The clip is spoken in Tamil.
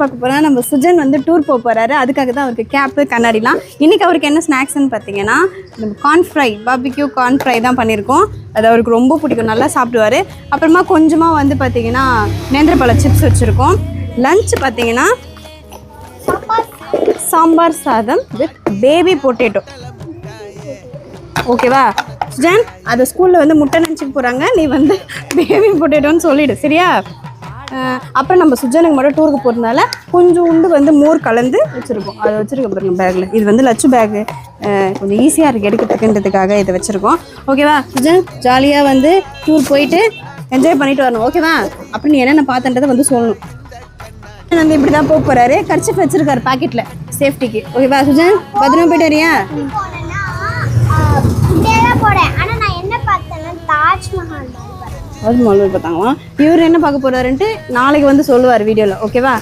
பார்க்க போகிறோம் நம்ம சுஜன் வந்து டூர் போக போகிறாரு அதுக்காக தான் அவருக்கு கேப்பு கண்ணாடிலாம். இன்றைக்கி அவருக்கு என்ன ஸ்நாக்ஸ்னு பார்த்தீங்கன்னா நம்ம corn fry barbecue corn fry தான் பண்ணியிருக்கோம். அது அவருக்கு ரொம்ப பிடிக்கும். நல்லா சாப்பிடுவாரு. அப்புறமா கொஞ்சமாக வந்து பார்த்தீங்கன்னா நேந்திரப்பழ சிப்ஸ் வச்சுருக்கோம். லஞ்ச் பார்த்தீங்கன்னா சாம்பார் சாதம் வித் பேபி பொட்டேட்டோ ஓகேவா சுஜன் அதை ஸ்கூலில் வந்து முட்டை நினச்சிக்க போகிறாங்க நீ வந்து பேபி பொட்டேட்டோன்னு சொல்லிவிடு சரியா? அப்புறம் நம்ம சுஜனுக்கு மட்டும் டூருக்கு போகிறதுனால கொஞ்சம் உண்டு வந்து மோர் கலந்து வச்சுருக்கோம். அதை வச்சுருக்க பாருங்க பேக்கில் இது வந்து லட்சு பேக்கு கொஞ்சம் ஈஸியாக இருக்குது எடுக்கிறதுக்குன்றதுக்காக இதை வச்சுருக்கோம். ஓகேவா சுஜன் ஜாலியாக வந்து டூர் போயிட்டு என்ஜாய் பண்ணிட்டு வரணும். ஓகேவா அப்படின்னு நீ என்னென்ன பார்த்தன்றதை வந்து சொல்லணும். வந்து இப்படி தான் போக போகிறாரு கர்ச்சிஃப் வச்சுருக்காரு பாக்கெட்டில் சேஃப்டிக்கு ஓகேவா சுஜன்? பத்திரமா போயிட்டு வரியா? போகிறேன் ஆனால் நான் என்ன பார்த்தேன்னா தாஜ்மஹால் அது மொழி பார்த்தாங்களாம். இவர் என்ன பார்க்க போறாருன்ட்டு நாளைக்கு வந்து சொல்லுவார் வீடியோவில் ஓகேவா